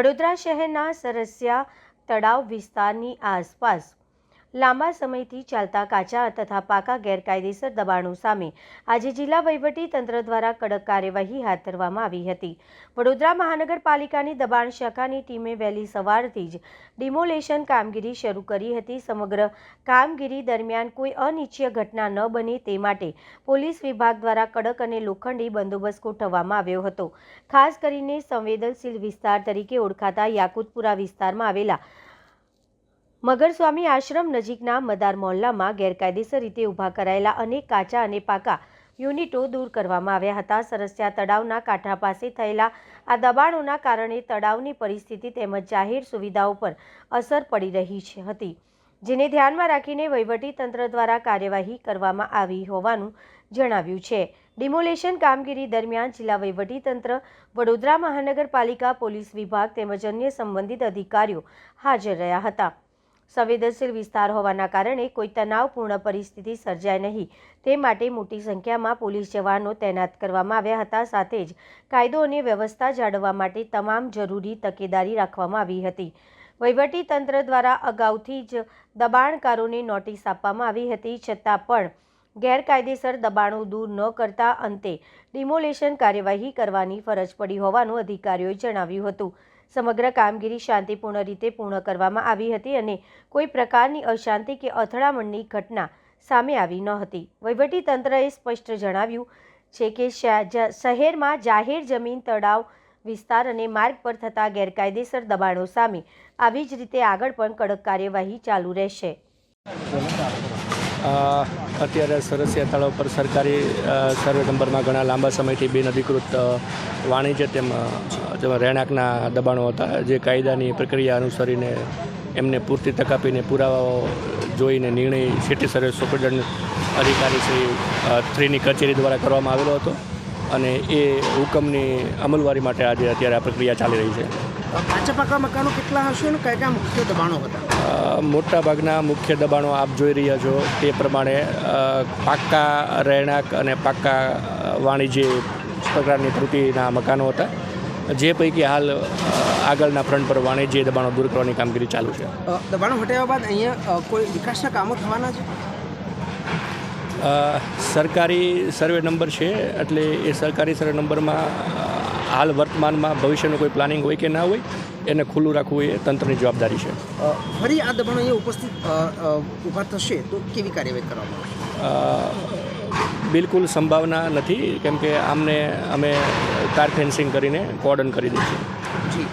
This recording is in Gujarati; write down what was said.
વડોદરા શહેરના સરસિયા તળાવ વિસ્તારની આસપાસ લાંબા સમયથી ચાલતા કાચા તથા પાકા ગેરકાયદેસર દબાણો સામે આજે જિલ્લા તંત્ર દ્વારા કડક કાર્યવાહી હાથ ધરવામાં આવી હતી. વડોદરા મહાનગરપાલિકાની દબાણ શાખાની ટીમે વહેલી સવારથી જ ડિમોલેશન કામગીરી શરૂ કરી હતી. સમગ્ર કામગીરી દરમિયાન કોઈ અનિચ્છીય ઘટના ન બને તે માટે પોલીસ વિભાગ દ્વારા કડક અને લોખંડી બંદોબસ્ત ગોઠવવામાં આવ્યો હતો. ખાસ કરીને સંવેદનશીલ વિસ્તાર તરીકે ઓળખાતા યાકુતપુરા વિસ્તારમાં આવેલા મગરસ્વામી આશ્રમ નજીકના મદાર મોહલ્લામાં ગેરકાયદેસર રીતે ઊભા કરાયેલા અનેક કાચા અને પાકા યુનિટો દૂર કરવામાં આવ્યા હતા. સરસ્યા તળાવના કાંઠા પાસે થયેલા આ દબાણોના કારણે તળાવની પરિસ્થિતિ તેમજ જાહેર સુવિધાઓ પર અસર પડી રહી છે હતી, જેને ધ્યાનમાં રાખીને તંત્ર દ્વારા કાર્યવાહી કરવામાં આવી હોવાનું જણાવ્યું છે. ડિમોલેશન કામગીરી દરમિયાન જિલ્લા તંત્ર, વડોદરા મહાનગરપાલિકા, પોલીસ વિભાગ તેમજ અન્ય સંબંધિત અધિકારીઓ હાજર રહ્યા હતા. સંવેદનશીલ વિસ્તાર હોવાના કારણે કોઈ તણાવપૂર્ણ પરિસ્થિતિ સર્જાય નહીં. તે માટે મોટી સંખ્યામાં પોલીસ જવાનો તૈનાત કરવામાં આવ્યા હતા. સાથે જ કાયદો અને વ્યવસ્થા જાળવવા માટે તમામ જરૂરી તકેદારી રાખવામાં આવી હતી. વહીવટી તંત્ર દ્વારા અગાઉથી જ દબાણકારોને નોટિસ આપવામાં આવી હતી. છતાં પણ ગેરકાયદેસર દબાણો દૂર ન કરતા અંતે ડિમોલેશન કાર્યવાહી કરવાની ફરજ પડી હોવાનું અધિકારીઓએ જણાવ્યું હતું. સમગ્ર કામગીરી શાંતિપૂર્ણ રીતે પૂર્ણ કરવામાં આવી હતી અને કોઈ પ્રકારની અશાંતિ કે અથડામણની ઘટના સામે આવી ન હતી. વહીવટી તંત્રએ સ્પષ્ટ જણાવ્યું છે કે શહેરમાં જાહેર જમીન તળાવ વિસ્તાર અને માર્ગ પર થતા ગેરકાયદેસર દબાણો સામે આવી જ રીતે આગળ પણ કડક કાર્યવાહી ચાલુ રહેશે. અત્યારે સરસિયા તળાવ પર સરકારી સર્વે નંબરમાં ઘણા લાંબા સમયથી બિનઅધિકૃત વાણિજ્ય તેમ જેમાં રહેણાંકના દબાણો હતા. જે કાયદાની પ્રક્રિયા અનુસરીને એમને પૂરતી તક આપીને પુરાવાઓ જોઈને નિર્ણય સિટી સર્વે સુપ્રિન્ટેન્ડન્ટ અધિકારી શ્રી થ્રીની કચેરી દ્વારા કરવામાં આવેલો હતો અને એ હુકમની અમલવારી માટે આજે અત્યારે આ પ્રક્રિયા ચાલી રહી છે. કાચા પાકા મકાનો કેટલા હશે અને કયા કયા મુખ્ય દબાણો હતા? મોટા ભાગના મુખ્ય દબાણો આપ જોઈ રહ્યા છો તે પ્રમાણે પાક્કા રહેણાંક અને પાક્કા વાણિજ્ય પ્રકારની પ્રવૃત્તિના મકાનો હતા. જે પૈકી હાલ આગળના ફ્રન્ટ પર વાણિજ્ય દબાણો દૂર કરવાની કામગીરી ચાલુ છે. દબાણો હટાવ્યા બાદ અહીંયા કોઈ વિકાસના કામો થવાના છે? સરકારી સર્વે નંબર છે એટલે એ સરકારી સર્વે નંબરમાં હાલ વર્તમાનમાં ભવિષ્યનું કોઈ પ્લાનિંગ હોય કે ના હોય એને ખુલ્લું રાખવું એ તંત્રની જવાબદારી છે. ફરી આ દબાણો અહીંયા ઉપસ્થિત ઊભા થશે તો કેવી કાર્યવાહી કરવામાં બિલકુલ સંભાવના નથી કેમ કે આમને અમે કાર ફેન્સિંગ કરીને કોર્ડન કરી દઈશું. જી